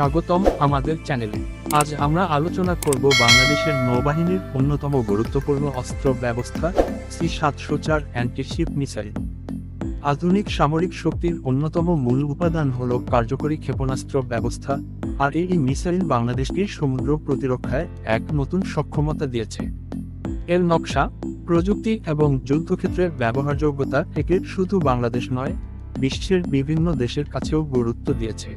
স্বাগতম আমাদের চ্যানেলে। আজ আমরা আলোচনা করব বাংলাদেশের নৌবাহিনীর অন্যতম গুরুত্বপূর্ণ অস্ত্র ব্যবস্থা, সি সাতশো চার অ্যান্টিশিপ মিসাইল আধুনিক সামরিক শক্তির অন্যতম মূল উপাদান হল কার্যকরী ক্ষেপণাস্ত্র ব্যবস্থা, আর এই মিসাইল বাংলাদেশকে সমুদ্র প্রতিরক্ষায় এক নতুন সক্ষমতা দিয়েছে। এর নকশা, প্রযুক্তি এবং যুদ্ধক্ষেত্রের ব্যবহারযোগ্যতা একে শুধু বাংলাদেশ নয়, বিশ্বের বিভিন্ন দেশের কাছেও গুরুত্ব দিয়েছে।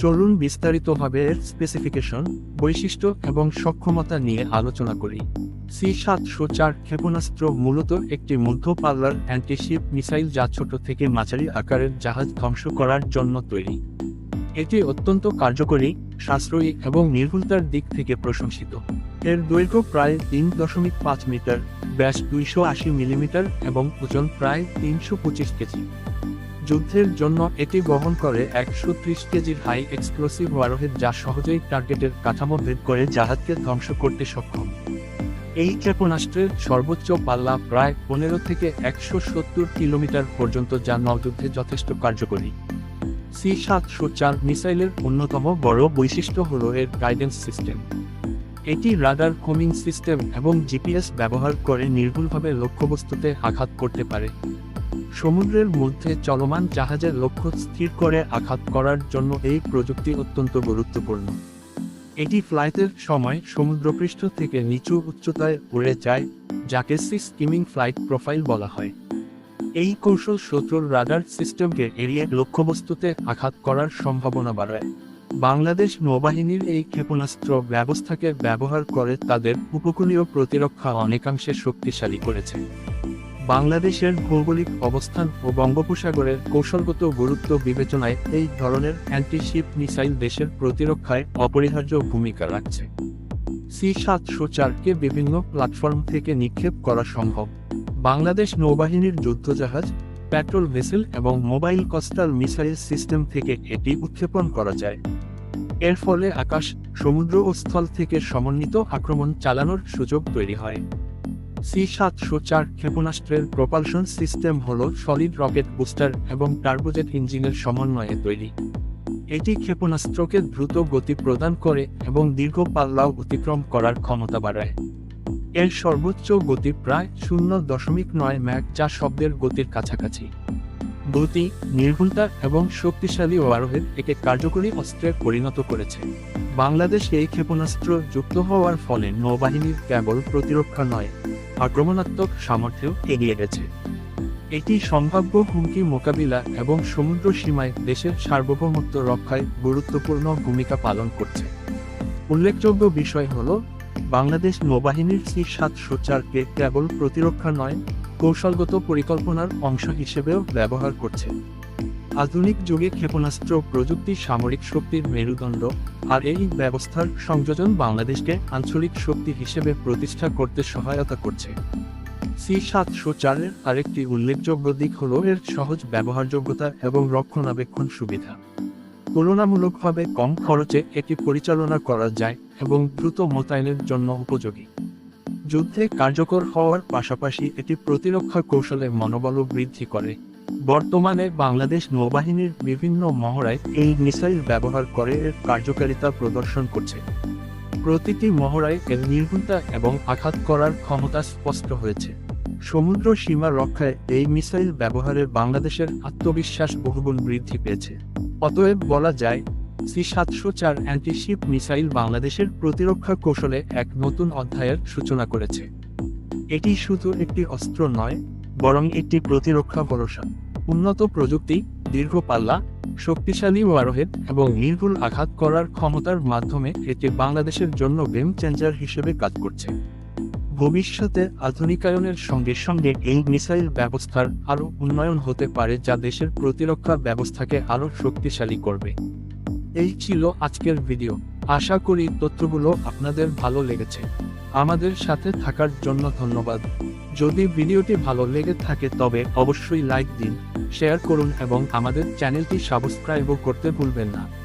চলুন বিস্তারিতভাবে এর স্পেসিফিকেশন বৈশিষ্ট্য এবং সক্ষমতা নিয়ে আলোচনা করি। সি সাতশো চার ক্ষেপণাস্ত্র মূলত একটি মধ্য পাল্লার অ্যান্টিশিপ মিসাইল যা ছোট থেকে মাঝারি আকারের জাহাজ ধ্বংস করার জন্য তৈরি। এটি অত্যন্ত কার্যকরী, সাশ্রয়ী এবং নির্ভুলতার দিক থেকে প্রশংসিত। এর দৈর্ঘ্য প্রায় তিন দশমিক পাঁচ মিটার, ব্যাস দুইশো আশি মিলিমিটার এবং ওজন প্রায় তিনশো পঁচিশ কেজি। যুদ্ধের জন্য এটি বহন করে একশো ত্রিশ কেজির হাই এক্সপ্লোসিভ ওয়ারহেড যা সহজেই টার্গেটের কাঠামো ভেদ করে জাহাজকে ধ্বংস করতে সক্ষম। এই ক্ষেপণাস্ত্রের সর্বোচ্চ পাল্লা প্রায় পনেরো থেকে একশো সত্তর কিলোমিটার পর্যন্ত যা নৌযুদ্ধে যথেষ্ট কার্যকরী। সি সাতশো চার মিসাইলের অন্যতম বড় বৈশিষ্ট্য হল এর গাইডেন্স সিস্টেম। এটি রাডার কোমিং সিস্টেম এবং জিপিএস ব্যবহার করে নির্ভুলভাবে লক্ষ্যবস্তুতে আঘাত করতে পারে। সমুদ্রের মধ্যে চলমান জাহাজের লক্ষ্য স্থির করে আঘাত করার জন্য এই প্রযুক্তি অত্যন্ত গুরুত্বপূর্ণ। এটি ফ্লাইটের সময় সমুদ্রপৃষ্ঠ থেকে নিচু উচ্চতায় উড়ে যায়, যাকে সি স্কিমিং ফ্লাইট প্রোফাইল বলা হয়। এই কৌশল শত্রুর রাডার সিস্টেমকে এড়িয়ে লক্ষ্যবস্তুতে আঘাত করার সম্ভাবনা বাড়ায়। বাংলাদেশ নৌবাহিনীর এই ক্ষেপণাস্ত্র ব্যবস্থাকে ব্যবহার করে তাদের উপকূলীয় প্রতিরক্ষা অনেকাংশে শক্তিশালী করেছে। বাংলাদেশের ভৌগোলিক অবস্থান ও বঙ্গোপসাগরের কৌশলগত গুরুত্ব বিবেচনায় এই ধরনের অ্যান্টিশিপ মিসাইল দেশের প্রতিরক্ষায় অপরিহার্য ভূমিকা রাখছে। সি সাতশো চারকে বিভিন্ন প্ল্যাটফর্ম থেকে নিক্ষেপ করা সম্ভব। বাংলাদেশ নৌবাহিনীর যুদ্ধজাহাজ পেট্রোল ভেসেল এবং মোবাইল কস্টাল মিসাইল সিস্টেম থেকে এটি উৎক্ষেপণ করা যায়। এর ফলে আকাশ, সমুদ্র ও স্থল থেকে সমন্বিত আক্রমণ চালানোর সুযোগ তৈরি হয়। সি সাতশো চার ক্ষেপণাস্ত্রের প্রপালশন সিস্টেম হল সলিড রকেট বুস্টার এবং টার্বোজেট ইঞ্জিনের সমন্বয়ে তৈরি। এটি ক্ষেপণাস্ত্রকে দ্রুত গতি প্রদান করে এবং দীর্ঘ পাল্লাও অতিক্রম করার ক্ষমতা বাড়ায়। এর সর্বোচ্চ গতি প্রায় শূন্য দশমিক নয় ম্যাক, যা শব্দের গতির কাছাকাছি। গতি, নির্ভুলতা এবং শক্তিশালী ওয়ারহেড একে কার্যকরী অস্ত্রে পরিণত করেছে। বাংলাদেশ এই ক্ষেপণাস্ত্র যুক্ত হওয়ার ফলে নৌবাহিনীর কেবল প্রতিরক্ষা নয় আক্রমণাত্মক সামর্থ্যেও এগিয়ে গেছে। এটি সম্ভাব্য হুমকি মোকাবিলা এবং সমুদ্র সীমায় দেশের সার্বভৌমত্ব রক্ষায় গুরুত্বপূর্ণ ভূমিকা পালন করছে। উল্লেখযোগ্য বিষয় হল, বাংলাদেশ নৌবাহিনীর সি সাতশো চারকে কেবল প্রতিরক্ষা নয়, কৌশলগত পরিকল্পনার অংশ হিসেবেও ব্যবহার করছে। আধুনিক যুগে ক্ষেপণাস্ত্র প্রযুক্তি সামরিক শক্তির মেরুদণ্ড আর এই ব্যবস্থার সংযোজন বাংলাদেশকে আঞ্চলিক শক্তি হিসেবে প্রতিষ্ঠা করতে সহায়তা করছে। সি সাতশো চারের আরেকটি উল্লেখযোগ্য দিক হল এর সহজ ব্যবহারযোগ্যতা এবং রক্ষণাবেক্ষণ সুবিধা। তুলনামূলকভাবে কম খরচে এটি পরিচালনা করা যায় এবং দ্রুত মোতায়েনের জন্য উপযোগী। যুদ্ধে কার্যকর হওয়ার পাশাপাশি এটি প্রতিরক্ষা কৌশলে মনোবলও বৃদ্ধি করে। বর্তমানে বাংলাদেশ নৌবাহিনীর বিভিন্ন মহড়ায় এই মিসাইল ব্যবহার করে এর কার্যকারিতা প্রদর্শন করছে। প্রতিটি মহড়ায় এর নির্ভুলতা এবং আঘাত করার ক্ষমতা স্পষ্ট হয়েছে। সমুদ্র সীমা রক্ষায় এই মিসাইল ব্যবহারে বাংলাদেশের আত্মবিশ্বাস বহুগুণ বৃদ্ধি পেয়েছে। অতএব বলা যায়, সি সাতশো চার অ্যান্টিশিপ মিসাইল বাংলাদেশের প্রতিরক্ষা কৌশলে এক নতুন অধ্যায়ের সূচনা করেছে। এটি শুধু একটি অস্ত্র নয় বরং একটি প্রতিরক্ষা ভরসা। উন্নত প্রযুক্তি, দীর্ঘ পাল্লা, শক্তিশালী ওয়ারহেড এবং নির্ভুল আঘাত করার ক্ষমতার মাধ্যমে এটি বাংলাদেশের জন্য গেম চেঞ্জার হিসেবে কাজ করছে। ভবিষ্যতে আধুনিকায়নের সঙ্গে সঙ্গে এই মিসাইল ব্যবস্থার আরও উন্নয়ন হতে পারে যা দেশের প্রতিরক্ষা ব্যবস্থাকে আরও শক্তিশালী করবে। এই ছিল আজকের ভিডিও। আশা করি তথ্যগুলো আপনাদের ভালো লেগেছে। আমাদের সাথে থাকার জন্য ধন্যবাদ। যদি ভিডিওটি ভালো লেগে থাকে তবে অবশ্যই লাইক দিন, শেয়ার করুন এবং আমাদের চ্যানেলটি সাবস্ক্রাইবও করতে ভুলবেন না।